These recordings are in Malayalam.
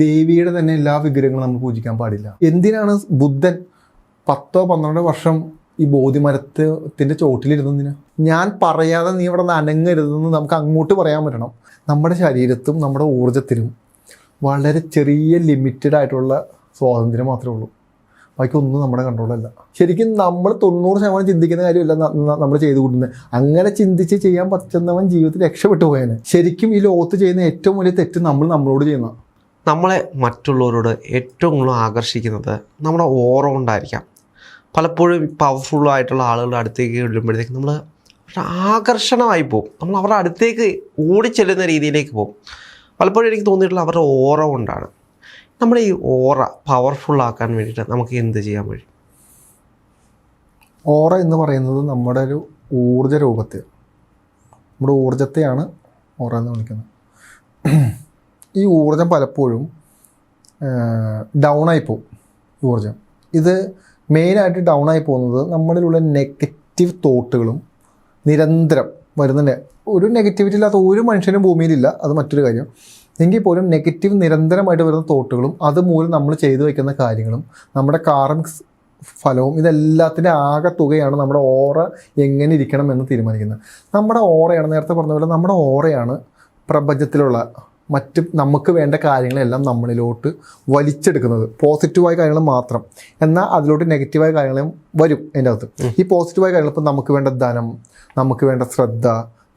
ദേവിയുടെ തന്നെ എല്ലാ വിഗ്രഹങ്ങളും നമ്മൾ പൂജിക്കാൻ പാടില്ല. എന്തിനാണ് ബുദ്ധൻ പത്തോ പന്ത്രണ്ടോ വർഷം ഈ ബോധിമരത്തിന്റെ ചോട്ടിലിരുന്നതിന്? ഞാൻ പറയാതെ നീ ഇവിടെ നിന്ന് അനങ്ങരുതെന്ന് നമുക്ക് അങ്ങോട്ട് പറയാൻ പറ്റണം. നമ്മുടെ ശരീരത്തും നമ്മുടെ ഊർജത്തിലും വളരെ ചെറിയ ലിമിറ്റഡ് ആയിട്ടുള്ള സ്വാതന്ത്ര്യം മാത്രമേ ഉള്ളൂ. ബാക്കി ഒന്നും നമ്മുടെ കൺട്രോളല്ല ശരിക്കും നമ്മൾ തൊണ്ണൂറ് ശതമാനം ചിന്തിക്കുന്ന കാര്യമല്ല നമ്മൾ ചെയ്തു കൂട്ടുന്നത്. അങ്ങനെ ചിന്തിച്ച് ചെയ്യാൻ പറ്റുന്നവൻ ജീവിതത്തിൽ രക്ഷപ്പെട്ടു പോയേനെ. ശരിക്കും ഈ ലോകത്ത് ചെയ്യുന്ന ഏറ്റവും വലിയ തെറ്റ് നമ്മൾ നമ്മളോട് ചെയ്യുന്ന നമ്മളെ മറ്റുള്ളവരോട് ഏറ്റവും കൂടുതൽ ആകർഷിക്കുന്നത് നമ്മുടെ ഓറ കൊണ്ടായിരിക്കാം. പലപ്പോഴും പവർഫുള്ളായിട്ടുള്ള ആളുകളുടെ അടുത്തേക്ക് വിടുമ്പോഴത്തേക്ക് നമ്മൾ ആകർഷണമായി പോകും നമ്മൾ അവരുടെ അടുത്തേക്ക് ഓടിച്ചെല്ലുന്ന രീതിയിലേക്ക് പോകും പലപ്പോഴും എനിക്ക് തോന്നിയിട്ടുള്ള അവരുടെ ഓറ കൊണ്ടാണ്. നമ്മുടെ ഈ ഓറ പവർഫുള്ളാക്കാൻ വേണ്ടിയിട്ട് നമുക്ക് എന്ത് ചെയ്യാൻ കഴിയും? ഓറ എന്ന് പറയുന്നത് നമ്മുടെ ഒരു ഊർജ രൂപത്തെ നമ്മുടെ ഊർജത്തെയാണ് ഓറ എന്ന് വിളിക്കുന്നത്. ഈ ഊർജം പലപ്പോഴും ഡൗൺ ആയി പോകും ഊർജം ഇത് മെയിനായിട്ട് ഡൗൺ ആയി പോകുന്നത് നമ്മളിലുള്ള നെഗറ്റീവ് തോട്ടുകളും നിരന്തരം വരുന്ന ഒരു നെഗറ്റിവിറ്റി ഇല്ലാത്ത ഒരു മനുഷ്യനും ഭൂമിയിലില്ല അത് മറ്റൊരു കാര്യം. എങ്കിൽ പോലും നെഗറ്റീവ് നിരന്തരമായിട്ട് വരുന്ന തോട്ടുകളും അതുമൂലം നമ്മൾ ചെയ്തു വയ്ക്കുന്ന കാര്യങ്ങളും നമ്മുടെ കാർമിക് ഫലവും ഇതെല്ലാത്തിന്റെ ആകെ തുകയാണ് നമ്മുടെ ഓറ എങ്ങനെ ഇരിക്കണം എന്ന് തീരുമാനിക്കുന്നത്. നമ്മുടെ ഓറയാണ് നേരത്തെ പറഞ്ഞ പോലെ നമ്മുടെ ഓറയാണ് പ്രപഞ്ചത്തിലുള്ള മറ്റ് നമുക്ക് വേണ്ട കാര്യങ്ങളെല്ലാം നമ്മളിലോട്ട് വലിച്ചെടുക്കുന്നത്. പോസിറ്റീവായ കാര്യങ്ങൾ മാത്രം. എന്നാൽ അതിലോട്ട് നെഗറ്റീവായ കാര്യങ്ങളും വരും എന്റെ അകത്ത് ഈ പോസിറ്റീവായ കാര്യങ്ങൾ ഇപ്പം നമുക്ക് വേണ്ട ധനം നമുക്ക് വേണ്ട ശ്രദ്ധ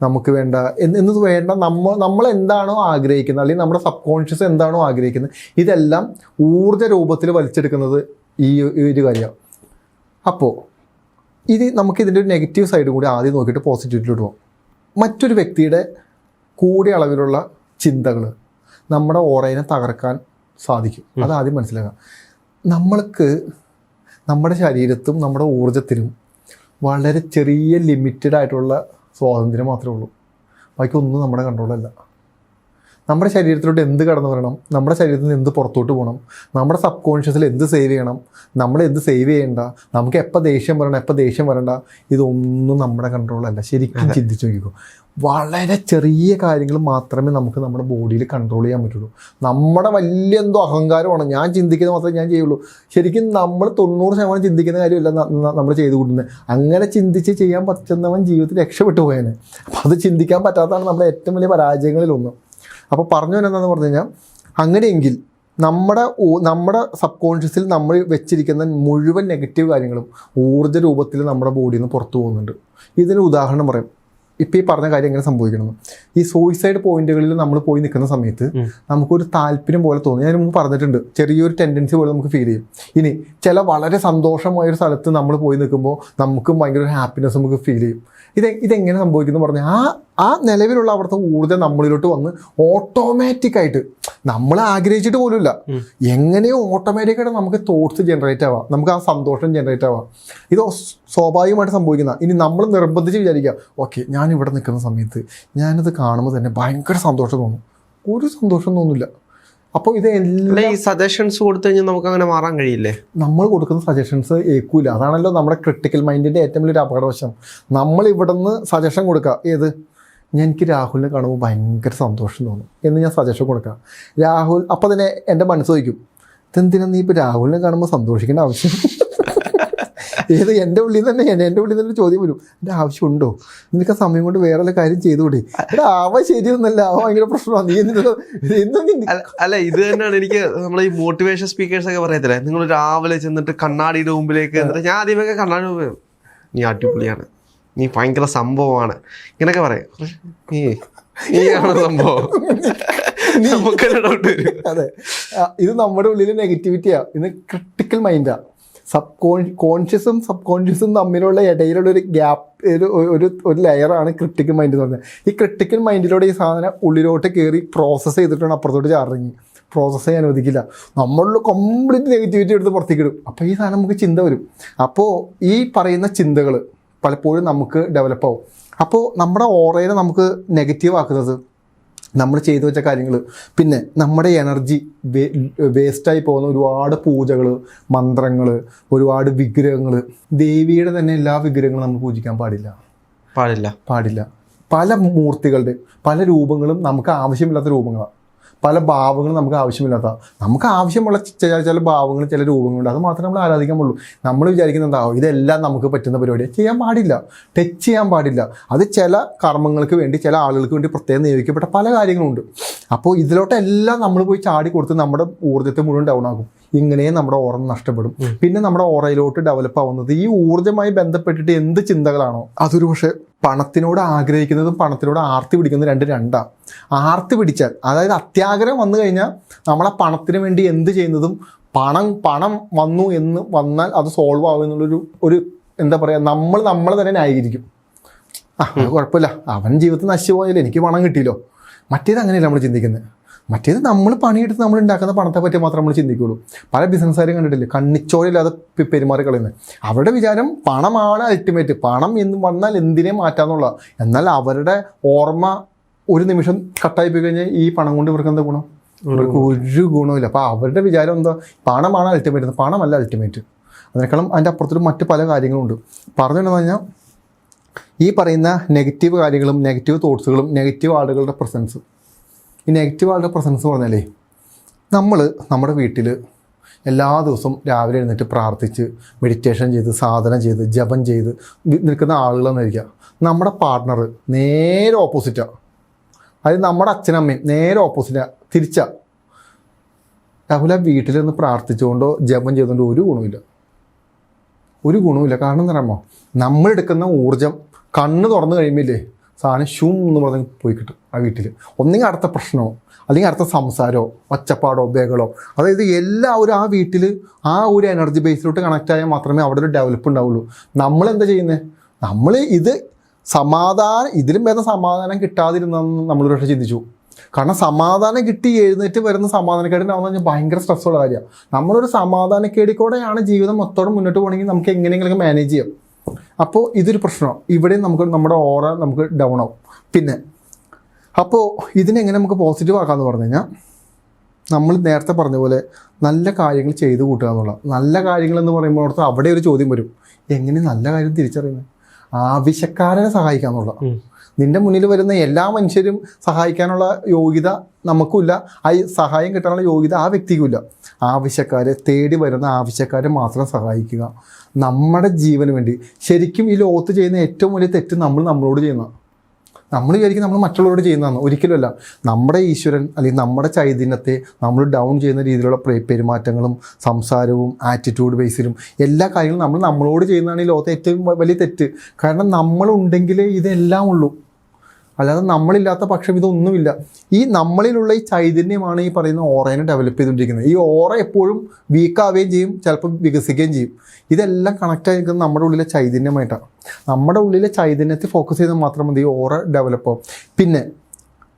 നമുക്ക് വേണ്ട എന്ന് വേണ്ട നമ്മൾ നമ്മൾ എന്താണോ ആഗ്രഹിക്കുന്നത് അല്ലെങ്കിൽ നമ്മുടെ സബ് കോൺഷ്യസ് എന്താണോ ആഗ്രഹിക്കുന്നത് ഇതെല്ലാം ഊർജ രൂപത്തിൽ വലിച്ചെടുക്കുന്നത് ഈ ഈ ഒരു കാര്യമാണ് അപ്പോൾ ഇത് നമുക്ക് ഇതിന്റെ ഒരു നെഗറ്റീവ് സൈഡ് കൂടി ആദ്യം നോക്കിയിട്ട് പോസിറ്റീവിലോട്ട് പോകും മറ്റൊരു വ്യക്തിയുടെ കൂടിയ അളവിലുള്ള ചിന്തകൾ നമ്മുടെ ഓറയിനെ തകർക്കാൻ സാധിക്കും. അത് ആദ്യം മനസ്സിലാക്കാം. നമ്മൾക്ക് നമ്മുടെ ശരീരത്തും നമ്മുടെ ഊർജത്തിനും വളരെ ചെറിയ ലിമിറ്റഡ് ആയിട്ടുള്ള സ്വാതന്ത്ര്യം മാത്രമേ ഉള്ളൂ. ബാക്കി ഒന്നും നമ്മുടെ കൺട്രോളല്ല നമ്മുടെ ശരീരത്തിലോട്ട് എന്ത് കടന്നു വരണം? നമ്മുടെ ശരീരത്തിൽ നിന്ന് എന്ത് പുറത്തോട്ട് പോകണം? നമ്മുടെ സബ് കോൺഷ്യസിൽ എന്ത് സേവ് ചെയ്യണം? നമ്മൾ എന്ത് സേവ് ചെയ്യേണ്ട? നമുക്ക് എപ്പോൾ ദേഷ്യം വരണം എപ്പോൾ ദേഷ്യം വരണ്ട? ഇതൊന്നും നമ്മുടെ കൺട്രോളല്ല ശരിക്കും ചിന്തിച്ച് നോക്കിക്കോ. വളരെ ചെറിയ കാര്യങ്ങൾ മാത്രമേ നമുക്ക് നമ്മുടെ ബോഡിയിൽ കൺട്രോൾ ചെയ്യാൻ പറ്റുള്ളൂ. നമ്മുടെ വലിയ എന്തോ അഹങ്കാരമാണ്. ഞാൻ ചിന്തിക്കുന്നത് മാത്രമേ ഞാൻ ചെയ്യുള്ളൂ. ശരിക്കും നമ്മൾ തൊണ്ണൂറ് ശതമാനം ചിന്തിക്കുന്ന കാര്യമല്ല നമ്മൾ ചെയ്തു കൂട്ടുന്നത്. അങ്ങനെ ചിന്തിച്ച് ചെയ്യാൻ പറ്റുന്നവൻ ജീവിതത്തിൽ രക്ഷപ്പെട്ടു പോയേനെ. അപ്പോൾ അത് ചിന്തിക്കാൻ പറ്റാത്തതാണ് നമ്മുടെ ഏറ്റവും വലിയ പരാജയങ്ങളിലൊന്ന് അപ്പോൾ പറഞ്ഞു എന്താണെന്ന് പറഞ്ഞു കഴിഞ്ഞാൽ അങ്ങനെയെങ്കിൽ നമ്മുടെ നമ്മുടെ സബ് കോൺഷ്യസിൽ നമ്മൾ വെച്ചിരിക്കുന്ന മുഴുവൻ നെഗറ്റീവ് കാര്യങ്ങളും ഊർജ രൂപത്തിൽ നമ്മുടെ ബോഡിയിൽ നിന്ന് പുറത്തു പോകുന്നുണ്ട്. ഇതിന് ഉദാഹരണം പറയാം. ഇപ്പം ഈ പറഞ്ഞ കാര്യം എങ്ങനെ സംഭവിക്കണം ഈ സൂയിസൈഡ് പോയിന്റുകളിൽ നമ്മൾ പോയി നിൽക്കുന്ന സമയത്ത്. നമുക്കൊരു താല്പര്യം പോലെ തോന്നും. ഞാൻ മുമ്പ് പറഞ്ഞിട്ടുണ്ട് ചെറിയൊരു ടെൻഡൻസി പോലെ നമുക്ക് ഫീൽ ചെയ്യും. ഇനി ചില വളരെ സന്തോഷമായ ഒരു സ്ഥലത്ത് നമ്മൾ പോയി നിൽക്കുമ്പോൾ നമുക്കും ഭയങ്കര ഒരു ഹാപ്പിനെസ് നമുക്ക് ഫീൽ ചെയ്യും. ഇത് ഇതെങ്ങനെ സംഭവിക്കുന്നു പറഞ്ഞാൽ ആ ആ നിലവിലുള്ള അവിടുത്തെ ഊർജം നമ്മളിലോട്ട് വന്ന് ഓട്ടോമാറ്റിക്കായിട്ട് നമ്മൾ ആഗ്രഹിച്ചിട്ട് പോലുമില്ല. ഇല്ല എങ്ങനെയോ ഓട്ടോമാറ്റിക്കായിട്ട് നമുക്ക് തോട്ട്സ് ജനറേറ്റ് ആവാം. നമുക്ക് ആ സന്തോഷം ജനറേറ്റ് ആവാം. ഇത് സ്വാഭാവികമായിട്ട് സംഭവിക്കുന്ന ഇനി നമ്മൾ നിർബന്ധിച്ച് വിചാരിക്കുക ഓക്കെ ഞാൻ ഇവിടെ നിൽക്കുന്ന സമയത്ത് ഞാനത് കാണുമ്പോൾ തന്നെ ഭയങ്കര സന്തോഷം തോന്നും. ഒരു സന്തോഷം തോന്നില്ല. അപ്പോൾ ഇത് എല്ലാ ഈ സജഷൻസ് കൊടുത്തു കഴിഞ്ഞാൽ നമുക്ക് അങ്ങനെ മാറാൻ കഴിയില്ലേ? നമ്മൾ കൊടുക്കുന്ന സജഷൻസ് ഏക്കൂല. അതാണല്ലോ നമ്മുടെ ക്രിട്ടിക്കൽ മൈൻഡിന്റെ ഏറ്റവും വലിയൊരു അപകടവശം. നമ്മൾ ഇവിടെ നിന്ന് സജഷൻ കൊടുക്കുക. ഏത്? ഞാൻ എനിക്ക് രാഹുലിനെ കാണുമ്പോൾ ഭയങ്കര സന്തോഷം തോന്നും. എന്ന് ഞാൻ സജഷൻ കൊടുക്കുക. രാഹുൽ അപ്പോൾ തന്നെ എന്റെ മനസ്സ് വയ്ക്കും ഇതെന്തിനാ നീ ഇപ്പോൾ രാഹുലിനെ കാണുമ്പോൾ സന്തോഷിക്കേണ്ട ആവശ്യം? ഏത് എന്റെ ഉള്ളിൽ നിന്ന് തന്നെ എന്റെ ഉള്ളിൽ നിന്ന് ചോദ്യം വരും. എന്റെ ആവശ്യമുണ്ടോ? നിനക്ക് ആ സമയം കൊണ്ട് വേറെ കാര്യം ചെയ്തുകൂടെ? എടാ അവ ശരിയൊന്നല്ല. അവ ഭയങ്കര പ്രശ്നമാണ് നീ എന്തിനാ അല്ല ഇത് തന്നെയാണ് എനിക്ക് നമ്മൾ ഈ മോട്ടിവേഷൻ സ്പീക്കേഴ്സ് ഒക്കെ പറയത്തില്ലേ? നിങ്ങൾ രാവിലെ ചെന്നിട്ട് കണ്ണാടിയുടെ മുമ്പിലേക്ക് ഞാൻ ആദ്യമൊക്കെ കണ്ണാടി മുമ്പ് നീ അടിപൊളിയാണ്. നീ ഭയങ്കര സംഭവമാണ്. ഇങ്ങനെയൊക്കെ പറയാം. നീ നീയാണ് സംഭവം. നമുക്ക് ഡൗട്ട് വരും. അതെ. ഇത് നമ്മുടെ ഉള്ളിൽ നെഗറ്റിവിറ്റിയാ ഇത് ക്രിട്ടിക്കൽ മൈൻഡാ സബ് കോൺ കോൺഷ്യസും സബ് കോൺഷ്യസും തമ്മിലുള്ള ഇടയിലുള്ള ഒരു ഗ്യാപ്പ് ഒരു ഒരു ഒരു ലെയറാണ് ക്രിട്ടിക്കൽ മൈൻഡ് എന്ന് പറഞ്ഞത് ഈ ക്രിട്ടിക്കൽ മൈൻഡിലൂടെ ഈ സാധനം ഉള്ളിലോട്ട് കയറി പ്രോസസ്സ് ചെയ്തിട്ടാണ് അപ്പുറത്തോട്ട് ചാറിറങ്ങി. പ്രോസസ്സ് ചെയ്യാൻ ഒതുക്കില്ല നമ്മളിൽ കംപ്ലീറ്റ് നെഗറ്റിവിറ്റി എടുത്ത് പുറത്തേക്ക് ഇടും. അപ്പോൾ ഈ സാധനം നമുക്ക് ചിന്ത വരും. അപ്പോൾ ഈ പറയുന്ന ചിന്തകൾ പലപ്പോഴും നമുക്ക് ഡെവലപ്പ് ആവും. അപ്പോൾ നമ്മുടെ ഓറയെ നമുക്ക് നെഗറ്റീവ് ആക്കുന്നത് നമ്മൾ ചെയ്തു വെച്ച കാര്യങ്ങൾ. പിന്നെ നമ്മുടെ എനർജി വേ വേസ്റ്റായി പോകുന്ന ഒരുപാട് പൂജകൾ മന്ത്രങ്ങൾ ഒരുപാട് വിഗ്രഹങ്ങൾ ദേവിയുടെ തന്നെ എല്ലാ വിഗ്രഹങ്ങളും നമ്മൾ പൂജിക്കാൻ പാടില്ല. പാടില്ല. പാടില്ല. പല മൂർത്തികളുടെ പല രൂപങ്ങളും നമുക്ക് ആവശ്യമില്ലാത്ത രൂപങ്ങളാണ് പല ഭാവങ്ങളും നമുക്ക് ആവശ്യമില്ലാത്ത. നമുക്ക് ആവശ്യമുള്ള ചില ചില ഭാവങ്ങൾ ചില രൂപങ്ങളുണ്ട്. അത് മാത്രമേ നമ്മൾ ആരാധിക്കാൻ നമ്മൾ വിചാരിക്കുന്നുണ്ടാവും ഇതെല്ലാം നമുക്ക് പറ്റുന്ന പരിപാടിയാണ് ചെയ്യാൻ പാടില്ല. ടച്ച് ചെയ്യാൻ പാടില്ല. അത് ചില കർമ്മങ്ങൾക്ക് വേണ്ടി ചില ആളുകൾക്ക് വേണ്ടി പ്രത്യേകം നിയോഗിക്കപ്പെട്ട പല കാര്യങ്ങളുണ്ട്. അപ്പോൾ ഇതിലോട്ടെല്ലാം നമ്മൾ പോയി ചാടി കൊടുത്ത് നമ്മുടെ ഊർജത്തെ മുഴുവൻ ഡൗൺ ആകും ഇങ്ങനെ നമ്മുടെ ഓറം നഷ്ടപ്പെടും. പിന്നെ നമ്മുടെ ഓറയിലോട്ട് ഡെവലപ്പ് ആവുന്നത് ഈ ഊർജമായി ബന്ധപ്പെട്ടിട്ട് എന്ത് ചിന്തകളാണോ? അതൊരു പക്ഷേ പണത്തിനോട് ആഗ്രഹിക്കുന്നതും പണത്തിനോട് ആർത്തി പിടിക്കുന്നതും രണ്ട് രണ്ടാണ് ആർത്തി പിടിച്ചാൽ അതായത് അത്യാഗ്രഹം വന്നു കഴിഞ്ഞാൽ നമ്മളെ പണത്തിന് വേണ്ടി എന്ത് ചെയ്യുന്നതും പണം പണം വന്നു എന്ന് വന്നാൽ അത് സോൾവ് ആവും എന്നുള്ളൊരു ഒരു എന്താ പറയുക നമ്മൾ നമ്മൾ തന്നെ ന്യായീകരിക്കും. ആ കുഴപ്പമില്ല. അവൻ ജീവിതത്തിൽ നശിച്ചു പോയാലും എനിക്ക് പണം കിട്ടിയല്ലോ. മറ്റേത് അങ്ങനെയല്ല നമ്മൾ ചിന്തിക്കുന്നത്. മറ്റേത് നമ്മൾ പണിയെടുത്ത് നമ്മൾ ഉണ്ടാക്കുന്ന പണത്തെ പറ്റി മാത്രം നമ്മൾ ചിന്തിക്കുള്ളൂ. പല ബിസിനസ്സുകാരും കണ്ടിട്ടില്ലേ? കണ്ണിച്ചോടില്ലാതെ പെരുമാറി കളയുന്നത് അവരുടെ വിചാരം പണമാണ് അൾട്ടിമേറ്റ് പണം എന്ന് വന്നാൽ എന്തിനെ മാറ്റാന്നുള്ള എന്നാൽ അവരുടെ ഓർമ്മ ഒരു നിമിഷം കട്ടായി പോയി കഴിഞ്ഞാൽ ഈ പണം കൊണ്ട് ഇവർക്ക് എന്താ ഗുണം? ഇവർക്ക് ഒരു ഗുണമില്ല അപ്പോൾ അവരുടെ വിചാരം എന്താ? പണമാണ് അൾട്ടിമേറ്റ് പണമല്ല അൾട്ടിമേറ്റ് അതിനേക്കാളും അതിന്റെ അപ്പുറത്തൊരു മറ്റ് പല കാര്യങ്ങളുണ്ട്. പറഞ്ഞു കഴിഞ്ഞാൽ ഈ പറയുന്ന നെഗറ്റീവ് കാര്യങ്ങളും നെഗറ്റീവ് തോട്ട്സുകളും നെഗറ്റീവ് ആളുകളുടെ പ്രസൻസ് ഈ നെഗറ്റീവ് ആളുടെ പ്രസൻസ് പറഞ്ഞാലേ നമ്മൾ നമ്മുടെ വീട്ടിൽ എല്ലാ ദിവസവും രാവിലെ എഴുന്നേറ്റ് പ്രാർത്ഥിച്ച് മെഡിറ്റേഷൻ ചെയ്ത് സാധനം ചെയ്ത് ജപം ചെയ്ത് നിൽക്കുന്ന ആളുകളെന്നിരിക്കുക നമ്മുടെ പാർട്ട്ണർ നേരെ ഓപ്പോസിറ്റാണ് അതായത് നമ്മുടെ അച്ഛനമ്മയും നേരെ ഓപ്പോസിറ്റാണ് തിരിച്ചാ. രാഹുൽ ആ വീട്ടിൽ നിന്ന് പ്രാർത്ഥിച്ചുകൊണ്ടോ ജപം ചെയ്തുകൊണ്ടോ ഒരു ഗുണമില്ല ഒരു ഗുണമില്ല കാരണം എന്താ പറയുമ്പോൾ നമ്മളെടുക്കുന്ന ഊർജം കണ്ണ് തുറന്നു കഴിയുമ്പില്ലേ സാധനം ഷൂം എന്ന് പറഞ്ഞ് പോയി കിട്ടും ആ വീട്ടിൽ ഒന്നെങ്കിൽ അടുത്ത പ്രശ്നമോ അല്ലെങ്കിൽ അടുത്ത സംസാരമോ ഒച്ചപ്പാടോ ബേകളോ അതായത് എല്ലാവരും ആ വീട്ടിൽ ആ ഒരു എനർജി ബേസിലോട്ട് കണക്റ്റ് ആയാൽ മാത്രമേ അവിടെ ഒരു ഡെവലപ്പ് ഉണ്ടാവുള്ളൂ. നമ്മൾ എന്താ ചെയ്യുന്നത് നമ്മൾ ഇത് സമാധാനം ഇതിലും ഭേദം സമാധാനം കിട്ടാതിരുന്നെന്ന് നമ്മളൊരു പക്ഷേ ചിന്തിച്ചു. കാരണം സമാധാനം കിട്ടി എഴുന്നേറ്റ് വരുന്ന സമാധാനക്കേടിനാവുന്ന പറഞ്ഞാൽ ഭയങ്കര സ്ട്രെസ്സുള്ള കാര്യമാണ് നമ്മളൊരു സമാധാനക്കേടിക്കൂടെയാണ് ജീവിതം മൊത്തോടെ മുന്നോട്ട് പോകണമെങ്കിൽ നമുക്ക് എങ്ങനെയെങ്കിലും മാനേജ് ചെയ്യാം. അപ്പോൾ ഇതൊരു പ്രശ്നമാണ് ഇവിടെ നമുക്ക് നമ്മുടെ ഓറ നമുക്ക് ഡൗൺ ആവും. പിന്നെ അപ്പോൾ ഇതിനെങ്ങനെ നമുക്ക് പോസിറ്റീവ് ആക്കാമെന്ന് പറഞ്ഞു കഴിഞ്ഞാൽ നമ്മൾ നേരത്തെ പറഞ്ഞ പോലെ നല്ല കാര്യങ്ങൾ ചെയ്തു കൂട്ടുക എന്നുള്ള നല്ല കാര്യങ്ങൾ എന്ന് പറയുമ്പോൾ അവിടുത്തെ അവിടെ ഒരു ചോദ്യം വരും. എങ്ങനെ നല്ല കാര്യം തിരിച്ചറിയുന്നത് ആവശ്യക്കാരനെ സഹായിക്കുക എന്നുള്ള നിന്റെ മുന്നിൽ വരുന്ന എല്ലാ മനുഷ്യരും സഹായിക്കാനുള്ള യോഗ്യത നമുക്കുമില്ല. ആ സഹായം കിട്ടാനുള്ള യോഗ്യത ആ വ്യക്തിക്കുമില്ല. ആവശ്യക്കാരെ തേടി വരുന്ന ആവശ്യക്കാരെ മാത്രം സഹായിക്കുക. നമ്മുടെ ജീവന് വേണ്ടി. ശരിക്കും ഈ ലോകത്ത് ചെയ്യുന്ന ഏറ്റവും വലിയ തെറ്റ് നമ്മൾ നമ്മളോട് ചെയ്യുന്ന. നമ്മൾ വിചാരിക്കും നമ്മൾ മറ്റുള്ളവരോട് ചെയ്യുന്നതാണ്. ഒരിക്കലുമല്ല. നമ്മുടെ ഈശ്വരൻ അല്ലെങ്കിൽ നമ്മുടെ ചൈതന്യത്തെ നമ്മൾ ഡൗൺ ചെയ്യുന്ന രീതിയിലുള്ള പ്രെ- പെരുമാറ്റങ്ങളും സംസാരവും ആറ്റിറ്റ്യൂഡ് ബേസിലും എല്ലാ കാര്യങ്ങളും നമ്മൾ നമ്മളോട് ചെയ്യുന്നതാണ് ഈ ലോകത്തെ ഏറ്റവും വലിയ തെറ്റ്. കാരണം നമ്മളുണ്ടെങ്കിലേ ഇതെല്ലാം ഉള്ളൂ. അല്ലാതെ നമ്മളില്ലാത്ത പക്ഷം ഇതൊന്നുമില്ല. ഈ നമ്മളിലുള്ള ഈ ചൈതന്യമാണ് ഈ പറയുന്ന ഓറേനെ ഡെവലപ്പ് ചെയ്തുകൊണ്ടിരിക്കുന്നത്. ഈ ഓറ എപ്പോഴും വീക്കാവുകയും ചെയ്യും ചിലപ്പോൾ വികസിക്കുകയും ചെയ്യും. ഇതെല്ലാം കണക്റ്റ് ആയിരിക്കുന്നത് നമ്മുടെ ഉള്ളിലെ ചൈതന്യമായിട്ടാണ്. നമ്മുടെ ഉള്ളിലെ ചൈതന്യത്തെ ഫോക്കസ് ചെയ്താൽ മാത്രം മതി ഈ ഓറ ഡെവലപ്പ് പിന്നെ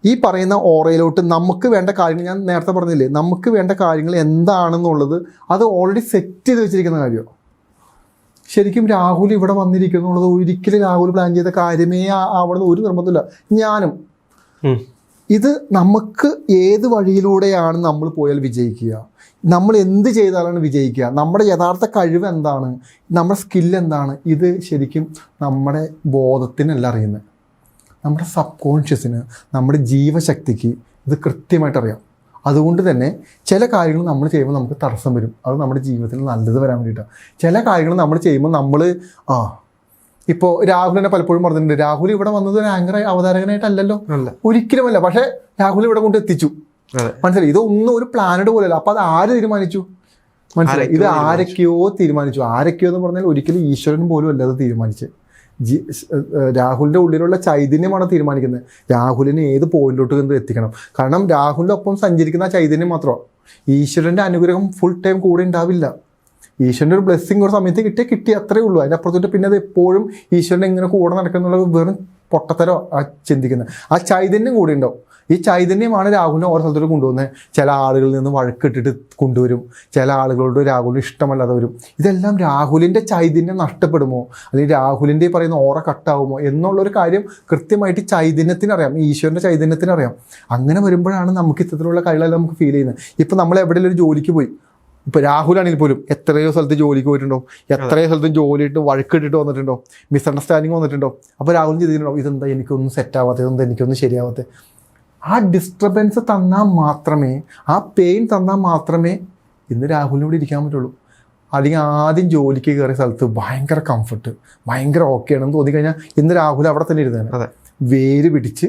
ഈ പറയുന്ന ഓറയിലോട്ട് നമുക്ക് വേണ്ട കാര്യങ്ങൾ ഞാൻ നേരത്തെ പറഞ്ഞില്ലേ നമുക്ക് വേണ്ട കാര്യങ്ങൾ എന്താണെന്നുള്ളത് അത് ഓൾറെഡി സെറ്റ് ചെയ്ത് വെച്ചിരിക്കുന്ന കാര്യമാണ്. ശരിക്കും രാഹുൽ ഇവിടെ വന്നിരിക്കുന്നുള്ളത് ഒരിക്കലും രാഹുൽ പ്ലാൻ ചെയ്ത കാര്യമേ അവിടെ ഒരു നിർബന്ധമില്ല ഞാനും. ഇത് നമുക്ക് ഏത് വഴിയിലൂടെയാണ് നമ്മൾ പോയാൽ വിജയിക്കുക? നമ്മൾ എന്ത് ചെയ്താലാണ് വിജയിക്കുക? നമ്മുടെ യഥാർത്ഥ കഴിവ് എന്താണ്? നമ്മുടെ സ്കില്ല് എന്താണ്? ഇത് ശരിക്കും നമ്മുടെ ബോധത്തിനല്ല അറിയുന്നത്. നമ്മുടെ സബ് കോൺഷ്യസിന് നമ്മുടെ ജീവശക്തിക്ക് ഇത് കൃത്യമായിട്ട് അറിയാം. അതുകൊണ്ട് തന്നെ ചില കാര്യങ്ങൾ നമ്മൾ ചെയ്യുമ്പോൾ നമുക്ക് തടസ്സം വരും. അത് നമ്മുടെ ജീവിതത്തിൽ നല്ലത് വരാൻ വേണ്ടിയിട്ടാണ് ചില കാര്യങ്ങൾ നമ്മൾ ചെയ്യുമ്പോൾ നമ്മൾ ആ ഇപ്പോൾ രാഹുൽ രാഹുലിനെ പലപ്പോഴും പറഞ്ഞിട്ടുണ്ട്. രാഹുൽ ഇവിടെ വന്നത് ഒരു ആങ്കർ അവതാരകനായിട്ടല്ലല്ലോ. ഒരിക്കലുമല്ല. പക്ഷേ രാഹുൽ ഇവിടെ കൊണ്ട് എത്തിച്ചു. മനസ്സിലായി? ഇതൊന്നും ഒരു പ്ലാനഡ് പോലെയല്ല. അപ്പോൾ അത് ആര് തീരുമാനിച്ചു? മനസ്സിലായി? ഇത് ആരൊക്കെയോ തീരുമാനിച്ചു. ആരൊക്കെയോ എന്ന് പറഞ്ഞാൽ ഒരിക്കലും ഈശ്വരൻ പോലും അല്ലാതെ തീരുമാനിച്ചത്. ജി രാഹുലിന്റെ ഉള്ളിലുള്ള ചൈതന്യമാണ് തീരുമാനിക്കുന്നത്. രാഹുലിനെ ഏത് പോയിന്റിലോട്ട് എന്ത് എത്തിക്കണം? കാരണം രാഹുലിന്റെ ഒപ്പം സഞ്ചരിക്കുന്ന ചൈതന്യം മാത്രമാണ് ഈശ്വരന്റെ അനുഗ്രഹം ഫുൾ ടൈം കൂടെ ഉണ്ടാവില്ല. ഈശ്വരന്റെ ഒരു ബ്ലെസ്സിങ് ഒരു സമയത്ത് കിട്ടിയാൽ കിട്ടി അത്രേ ഉള്ളൂ. അതിന്റെ അപ്പുറത്തോട്ട് പിന്നെ അത് എപ്പോഴും ഈശ്വരന്റെ ഇങ്ങനെ കൂടെ നടക്കുന്നുള്ള വെറും പൊട്ടത്തരോ ആ ചിന്തിക്കുന്നത്. ആ ചൈതന്യം കൂടെ ഉണ്ടാവും. ഈ ചൈതന്യമാണ് രാഹുലിനെ ഓരോ സ്ഥലത്തോട്ട് കൊണ്ടുവന്നത് ചില ആളുകളിൽ നിന്ന് വഴക്കിട്ടിട്ട് കൊണ്ടുവരും. ചില ആളുകളോട് രാഹുലിന് ഇഷ്ടമല്ലാതെ വരും. ഇതെല്ലാം രാഹുലിന്റെ ചൈതന്യം നഷ്ടപ്പെടുമോ? അല്ലെങ്കിൽ രാഹുലിന്റെ ഈ പറയുന്ന ഓറ കട്ടാവുമോ? എന്നുള്ളൊരു കാര്യം കൃത്യമായിട്ട് ചൈതന്യത്തിനറിയാം. ഈശ്വരന്റെ ചൈതന്യത്തിനറിയാം. അങ്ങനെ വരുമ്പോഴാണ് നമുക്ക് ഇത്തരത്തിലുള്ള കഴിവുകളെല്ലാം നമുക്ക് ഫീൽ ചെയ്യുന്നത്. ഇപ്പം നമ്മൾ എവിടെയെങ്കിലും ഒരു ജോലിക്ക് പോയി. ഇപ്പോൾ രാഹുലാണെങ്കിൽ പോലും എത്രയോ സ്ഥലത്ത് ജോലിക്ക് പോയിട്ടുണ്ടോ? എത്രയോ സ്ഥലത്തും ജോലി ഇട്ട് വഴക്കിട്ടിട്ട് വന്നിട്ടുണ്ടോ? മിസ്അണ്ടർസ്റ്റാൻഡിങ് വന്നിട്ടുണ്ടോ? അപ്പോൾ രാഹുൽ ചെയ്തിട്ടുണ്ടോ? ഇതെന്താ എനിക്കൊന്നും സെറ്റ് ആവാത്തത്? ഇതെന്താ എനിക്കൊന്നും ശരിയാവാത്തത്? ആ ഡിസ്റ്റർബൻസ് തന്നാൽ മാത്രമേ ആ പെയിൻ തന്നാൽ മാത്രമേ ഇന്ന് രാഹുലിന് ഇവിടെ ഇരിക്കാൻ പറ്റുള്ളൂ. അല്ലെങ്കിൽ ആദ്യം ജോലിക്ക് കയറിയ സ്ഥലത്ത് ഭയങ്കര കംഫർട്ട് ഭയങ്കര ഓക്കെ ആണെന്ന് തോന്നി കഴിഞ്ഞാൽ ഇന്ന് രാഹുൽ അവിടെ തന്നെ ഇരുന്നേനെ അതെ. വേര് പിടിച്ച്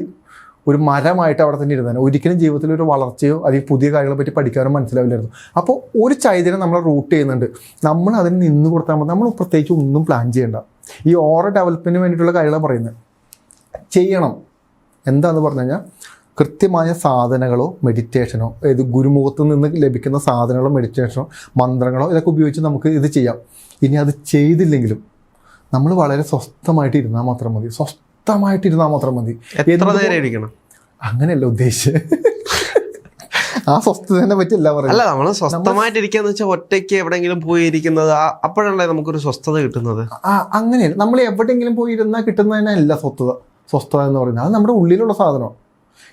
ഒരു മരമായിട്ട് അവിടെ തന്നെ ഇരുന്നേനെ ഒരിക്കലും ജീവിതത്തിൽ ഒരു വളർച്ചയോ അല്ലെങ്കിൽ പുതിയ കാര്യങ്ങളെ പറ്റി പഠിക്കാനോ മനസ്സിലാവില്ലായിരുന്നു. അപ്പോൾ ഒരു ചൈതന്യം നമ്മളെ റൂട്ട് ചെയ്യുന്നുണ്ട്. നമ്മൾ അതിന് നിന്ന് കൊടുത്താൽ മതി. നമ്മൾ പ്രത്യേകിച്ച് ഒന്നും പ്ലാൻ ചെയ്യേണ്ട. ഈ ഓറ ഡെവലപ്മെന്റിന് വേണ്ടിയിട്ടുള്ള കാര്യങ്ങളാണ് പറയുന്നത്. ചെയ്യണം. എന്താന്ന് പറഞ്ഞു കഴിഞ്ഞാൽ കൃത്യമായ സാധനങ്ങളോ മെഡിറ്റേഷനോ അതായത് ഗുരുമുഖത്ത് നിന്ന് ലഭിക്കുന്ന സാധനങ്ങളോ മെഡിറ്റേഷനോ മന്ത്രങ്ങളോ ഇതൊക്കെ ഉപയോഗിച്ച് നമുക്ക് ഇത് ചെയ്യാം. ഇനി അത് ചെയ്തില്ലെങ്കിലും നമ്മൾ വളരെ സ്വസ്ഥമായിട്ട് ഇരുന്നാൽ മാത്രം മതി. സ്വസ്ഥമായിട്ട് ഇരുന്നാൽ മാത്രം മതി. അങ്ങനെയല്ല ഉദ്ദേശിച്ചത്. ആ സ്വസ്ഥതനെ പറ്റിയല്ല പറയുന്നത്. അല്ല നമ്മൾ സ്വസ്ഥമായിട്ടിരിക്കാന്ന് വെച്ചാൽ ഒറ്റയ്ക്ക് എവിടെയെങ്കിലും പോയി ഇരിക്കുന്നത് അപ്പോഴല്ലേ നമുക്കൊരു സ്വസ്ഥത കിട്ടുന്നത്? ആ അങ്ങനെയല്ല. നമ്മൾ എവിടെയെങ്കിലും പോയി ഇരുന്നാൽ കിട്ടുന്നതിനല്ല സ്വസ്ഥത. സ്വസ്ഥത എന്ന് പറയുന്നത്. അത് നമ്മുടെ ഉള്ളിലുള്ള സാധനം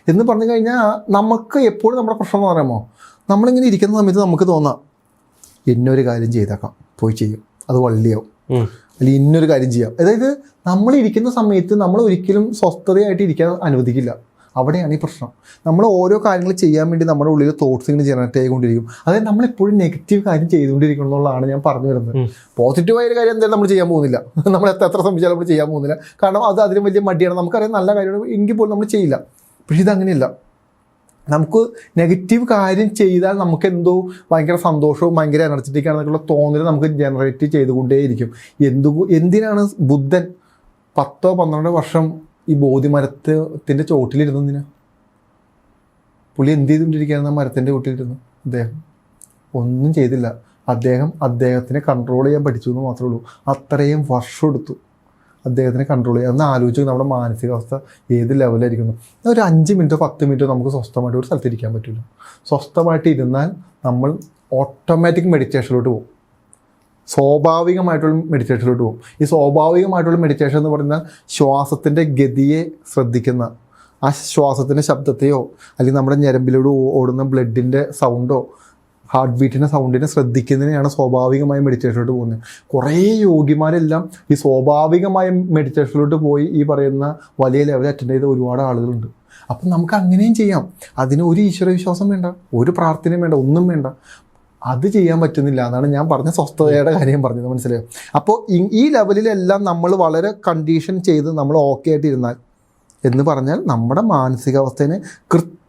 എന്ന് പറഞ്ഞു കഴിഞ്ഞാൽ നമുക്ക് എപ്പോഴും നമ്മുടെ പ്രശ്നം എന്ന് പറയുമ്പോൾ നമ്മളിങ്ങനെ ഇരിക്കുന്ന സമയത്ത് നമുക്ക് തോന്നാം ഇന്നൊരു കാര്യം ചെയ്തേക്കാം പോയി ചെയ്യും അത് വള്ളിയാവും. അല്ലെങ്കിൽ ഇന്നൊരു കാര്യം ചെയ്യാം. അതായത് നമ്മൾ ഇരിക്കുന്ന സമയത്ത് നമ്മൾ ഒരിക്കലും സ്വസ്ഥതയായിട്ട് ഇരിക്കാൻ അനുവദിക്കില്ല. അവിടെയാണ് ഈ പ്രശ്നം. നമ്മൾ ഓരോ കാര്യങ്ങൾ ചെയ്യാൻ വേണ്ടി നമ്മുടെ ഉള്ളിൽ തോട്ട്സ് ഇങ്ങനെ ജനറേറ്റ് ആയിക്കൊണ്ടിരിക്കും. അതായത് നമ്മൾ എപ്പോഴും നെഗറ്റീവ് കാര്യം ചെയ്തുകൊണ്ടിരിക്കണം എന്നുള്ളതാണ് ഞാൻ പറഞ്ഞു വരുന്നത്. പോസിറ്റീവായ ഒരു കാര്യം എന്തായാലും നമ്മൾ ചെയ്യാൻ പോകുന്നില്ല. നമ്മൾ എത്ര എത്ര ശ്രമിച്ചാലും നമ്മൾ ചെയ്യാൻ പോകുന്നില്ല. കാരണം അത് അതിലും വലിയ മടിയാണ്. നമുക്കറിയാം നല്ല കാര്യമാണ് എങ്കിൽ പോലും നമ്മൾ ചെയ്യില്ല. പക്ഷെ ഇതങ്ങനെയല്ല. നമുക്ക് നെഗറ്റീവ് കാര്യം ചെയ്താൽ നമുക്ക് എന്തോ ഭയങ്കര സന്തോഷവും ഭയങ്കര എനർജറ്റിക് ആണെന്നൊക്കെയുള്ള തോന്നൽ നമുക്ക് ജനറേറ്റ് ചെയ്തുകൊണ്ടേയിരിക്കും. എന്തു എന്തിനാണ് ബുദ്ധൻ പത്തോ പന്ത്രണ്ടോ വർഷം ഈ ബോധിമരത്തിന്റെ ചോട്ടിലിരുന്നതിന് പുള്ളി എന്ത് ചെയ്തുകൊണ്ടിരിക്കുകയാണ് ആ മരത്തിന്റെ ചോട്ടിലിരുന്ന്? അദ്ദേഹം ഒന്നും ചെയ്തില്ല. അദ്ദേഹം അദ്ദേഹത്തിനെ കൺട്രോൾ ചെയ്യാൻ പഠിച്ചു എന്ന് മാത്രമേ ഉള്ളൂ. അത്രയും വർഷം എടുത്തു. അദ്ദേഹത്തിനെ കൺട്രോൾ ചെയ്യുക എന്ന് ആലോചിച്ച് നമ്മുടെ മാനസികാവസ്ഥ ഏത് ലെവലായിരിക്കുന്നു ഒരു അഞ്ച് മിനിറ്റോ പത്ത് മിനിറ്റോ നമുക്ക് സ്വസ്ഥമായിട്ട് ഒരു സ്ഥലത്ത് ഇരിക്കാൻ പറ്റില്ല. സ്വസ്ഥമായിട്ട് ഇരുന്നാൽ നമ്മൾ ഓട്ടോമാറ്റിക് മെഡിറ്റേഷനിലോട്ട് പോകും. സ്വാഭാവികമായിട്ടുള്ള മെഡിറ്റേഷനിലോട്ട് പോകും. ഈ സ്വാഭാവികമായിട്ടുള്ള മെഡിറ്റേഷൻ എന്ന് പറഞ്ഞാൽ ശ്വാസത്തിന്റെ ഗതിയെ ശ്രദ്ധിക്കുന്ന ആ ശ്വാസത്തിന്റെ ശബ്ദത്തെയോ അല്ലെങ്കിൽ നമ്മുടെ ഞരമ്പിലൂടെ ഓടുന്ന ബ്ലഡിന്റെ സൗണ്ടോ ഹാർട്ട് ബീറ്റിനെ സൗണ്ടിനെ ശ്രദ്ധിക്കുന്നതിനെയാണ് സ്വാഭാവികമായും മെഡിറ്റേഷനിലോട്ട് പോകുന്നത്. കുറേ യോഗിമാരെല്ലാം ഈ സ്വാഭാവികമായ മെഡിറ്റേഷനിലോട്ട് പോയി ഈ പറയുന്ന വലിയ ലെവൽ അറ്റൻഡ് ചെയ്ത ഒരുപാട് ആളുകളുണ്ട്. അപ്പം നമുക്ക് അങ്ങനെയും ചെയ്യാം. അതിന് ഒരു ഈശ്വരവിശ്വാസം വേണ്ട ഒരു പ്രാർത്ഥനയും വേണ്ട ഒന്നും വേണ്ട. അത് ചെയ്യാൻ പറ്റുന്നില്ല എന്നാണ് ഞാൻ പറഞ്ഞ സ്വസ്ഥതയുടെ കാര്യം പറഞ്ഞത് മനസ്സിലായോ? അപ്പോൾ ഈ- ലെവലിലെല്ലാം നമ്മൾ വളരെ കണ്ടീഷൻ ചെയ്ത് നമ്മൾ ഓക്കെ ആയിട്ടിരുന്നാൽ എന്ന് പറഞ്ഞാൽ നമ്മുടെ മാനസികാവസ്ഥയെ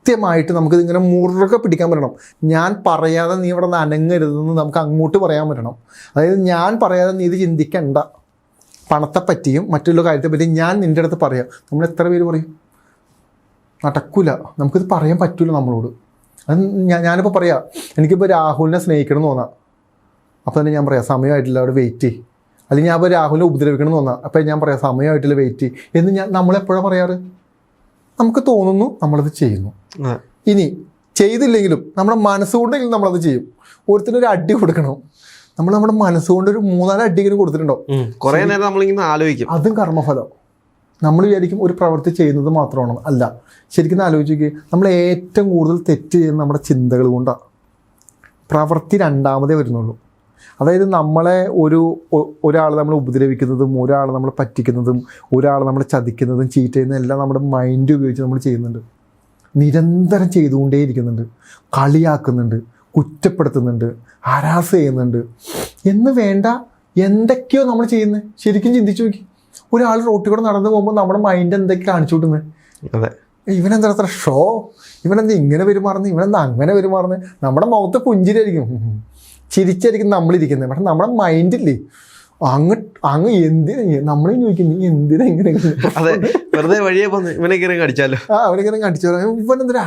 കൃത്യമായിട്ട് നമുക്കിത് ഇങ്ങനെ മുറുകെ പിടിക്കാൻ പറ്റണം. ഞാൻ പറയാതെ നീ ഇവിടെ നിന്ന് അനങ്ങരുതെന്ന് നമുക്ക് അങ്ങോട്ട് പറയാൻ പറ്റണം. അതായത് ഞാൻ പറയാതെ നീ ഇത് ചിന്തിക്കണ്ട. പണത്തെപ്പറ്റിയും മറ്റുള്ള കാര്യത്തെ പറ്റിയും ഞാൻ നിന്റെ അടുത്ത് പറയാം. നമ്മൾ എത്ര പേര് പറയും? നടക്കൂല. നമുക്കിത് പറയാൻ പറ്റില്ല നമ്മളോട്. അത് ഞാൻ ഞാനിപ്പോൾ പറയാം എനിക്കിപ്പോൾ രാഹുലിനെ സ്നേഹിക്കണം എന്ന് തോന്നാം. അപ്പോൾ തന്നെ ഞാൻ പറയാം സമയമായിട്ടില്ല അവിടെ വെയിറ്റ് ചെയ്യും. അല്ലെങ്കിൽ ഞാൻ ഇപ്പോൾ രാഹുലിനെ ഉപദ്രവിക്കണം എന്ന് തോന്നാം. അപ്പോൾ ഞാൻ പറയാം സമയമായിട്ടില്ല വെയിറ്റ് ചെയ്യും. എന്ന് ഞാൻ നമ്മളെപ്പോഴാണ് പറയാറ്? നമുക്ക് തോന്നുന്നു നമ്മളത് ചെയ്യുന്നു. ഇനി ചെയ്തില്ലെങ്കിലും നമ്മുടെ മനസ്സുകൊണ്ടെങ്കിലും നമ്മളത് ചെയ്യും. ഒരുത്തിനൊരു അടി കൊടുക്കണം. നമ്മൾ നമ്മുടെ മനസ്സുകൊണ്ട് ഒരു മൂന്നാൽ അടിയെങ്കിലും കൊടുത്തിട്ടുണ്ടോ ഉം. കുറേ നേരം നമ്മളിങ്ങനെ ആലോചിക്കും. അതും കർമ്മഫലം. നമ്മൾ വിചാരിക്കും ഒരു പ്രവൃത്തി ചെയ്യുന്നത് മാത്രമാണ്. അല്ല ശരിക്കും ആലോചിക്കുക നമ്മൾ ഏറ്റവും കൂടുതൽ തെറ്റ് ചെയ്യുന്നത് നമ്മുടെ ചിന്തകൾ കൊണ്ടാണ് പ്രവൃത്തി രണ്ടാമതേ വരുന്നുള്ളൂ. അതായത് നമ്മളെ ഒരു ഒരാൾ നമ്മൾ ഉപദ്രവിക്കുന്നതും ഒരാൾ നമ്മൾ പറ്റിക്കുന്നതും ഒരാൾ നമ്മൾ ചതിക്കുന്നതും ചീറ്റ് ചെയ്യുന്നതും എല്ലാം നമ്മുടെ മൈൻഡ് ഉപയോഗിച്ച് നമ്മൾ ചെയ്യുന്നുണ്ട്. നിരന്തരം ചെയ്തുകൊണ്ടേയിരിക്കുന്നുണ്ട്. കളിയാക്കുന്നുണ്ട്. കുറ്റപ്പെടുത്തുന്നുണ്ട്. ഹരാസ് ചെയ്യുന്നുണ്ട്. എന്ന് വേണ്ട എന്തൊക്കെയോ നമ്മൾ ചെയ്യുന്നത് ശരിക്കും ചിന്തിച്ചു നോക്കി. ഒരാൾ റോട്ടിൽ കൂടെ നടന്നു പോകുമ്പോൾ നമ്മുടെ മൈൻഡ് എന്തൊക്കെ കാണിച്ചു വിട്ടുന്നത് അതെ. ഇവനെന്താ അത്ര ഷോ ഇവനെന്താ ഇങ്ങനെ പെരുമാറുന്നത് ഇവനെന്താ അങ്ങനെ പെരുമാറുന്നത് നമ്മുടെ മുഖത്ത് പുഞ്ചിരിയായിരിക്കും. ചിരിച്ചായിരിക്കും നമ്മളിരിക്കുന്നത് പക്ഷെ നമ്മുടെ മൈൻഡില്ലേ അങ്ങ് അങ്ങ് എന്തിനാ നമ്മളെ ചോദിക്കുന്നു നീ എന്തിനാ ഇങ്ങനെ ഇങ്ങനെ?" അതെ വെറുതെ വഴിയെ പോന്ന് ആ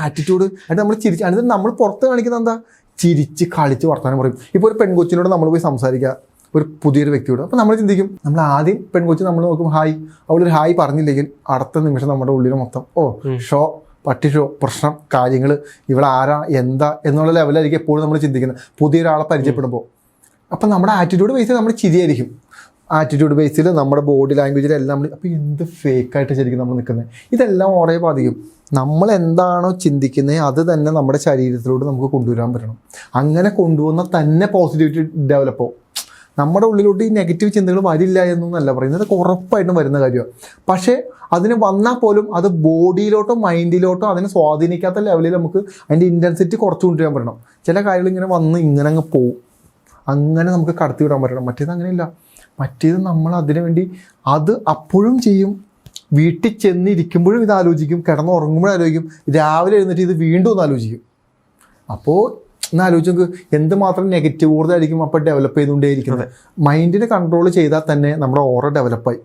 ആറ്റിറ്റ്യൂഡ് നമ്മൾ ചിരിച്ച് അതിന് നമ്മൾ പുറത്ത് കാണിക്കുന്ന എന്താ? ചിരിച്ച് കളിച്ച് വർത്താനം പറയും. ഇപ്പോൾ ഒരു പെൺകൊച്ചിനോട് നമ്മൾ പോയി സംസാരിക്കുക ഒരു പുതിയൊരു വ്യക്തിയോട്. അപ്പോൾ നമ്മൾ ചിന്തിക്കും നമ്മൾ ആദ്യം പെൺകൊച്ചി നമ്മൾ നോക്കും ഹായ്. അവളൊരു ഹായ് പറഞ്ഞില്ലെങ്കിൽ അടുത്ത നിമിഷം നമ്മുടെ ഉള്ളിൽ മൊത്തം ഓ ഷോ പട്ടി ഷോ പ്രശ്നം കാര്യങ്ങൾ ആരാ എന്താ എന്നുള്ള ലെവലായിരിക്കും എപ്പോഴും നമ്മൾ ചിന്തിക്കുന്നത്. പുതിയൊരാളെ പരിചയപ്പെടുമ്പോൾ. അപ്പം നമ്മുടെ ആറ്റിറ്റ്യൂഡ് ബേസിൽ നമ്മൾ ചിരിയായിരിക്കും. ആറ്റിറ്റ്യൂഡ് ബേസിൽ നമ്മുടെ ബോഡി ലാംഗ്വേജിലെല്ലാം നമ്മൾ അപ്പോൾ എന്ത് ഫേക്കായിട്ട് ശരിക്കും നമ്മൾ നിൽക്കുന്നത് ഇതെല്ലാം ഓരോ ബാധിക്കും. നമ്മൾ എന്താണോ ചിന്തിക്കുന്നത് അത് തന്നെ നമ്മുടെ ശരീരത്തിലൂടെ നമുക്ക് കൊണ്ടുവരാൻ പറ്റണം. അങ്ങനെ കൊണ്ടുവന്ന തന്നെ പോസിറ്റിവിറ്റി ഡെവലപ്പ് നമ്മുടെ ഉള്ളിലോട്ട് ഈ നെഗറ്റീവ് ചിന്തകൾ വരില്ല എന്നൊന്നല്ല പറയുന്നത്. അതൊക്കെ ഉറപ്പായിട്ടും വരുന്ന കാര്യമാണ് പക്ഷേ അതിന് വന്നാൽ പോലും അത് ബോഡിയിലോട്ടോ മൈൻഡിലോട്ടോ അതിനെ സ്വാധീനിക്കാത്ത ലെവലിൽ നമുക്ക് അതിന്റെ ഇന്റൻസിറ്റി കുറച്ച് കൊണ്ടുവരാൻ പറ്റണം. ചില കാര്യങ്ങൾ ഇങ്ങനെ വന്ന് ഇങ്ങനെ അങ്ങ് പോവും. അങ്ങനെ നമുക്ക് കടത്തി വിടാൻ പറ്റണം. മറ്റേത് അങ്ങനെയല്ല. മറ്റേത് നമ്മൾ അതിനു വേണ്ടി അത് അപ്പോഴും ചെയ്യും. വീട്ടിൽ ചെന്നിരിക്കുമ്പോഴും ഇത് ആലോചിക്കും. കിടന്നുറങ്ങുമ്പോഴും ആലോചിക്കും. രാവിലെ എഴുന്നേറ്റ് ഇത് വീണ്ടും ഒന്ന് ആലോചിക്കും. അപ്പോൾ ഒന്ന് ആലോചിച്ച് നോക്ക് എന്തുമാത്രം നെഗറ്റീവ് ഊർജമായിരിക്കും അപ്പോൾ ഡെവലപ്പ് ചെയ്തുകൊണ്ടേയിരിക്കുന്നത്? മൈൻഡിനെ കൺട്രോൾ ചെയ്താൽ തന്നെ നമ്മുടെ ഓറ ഡെവലപ്പായി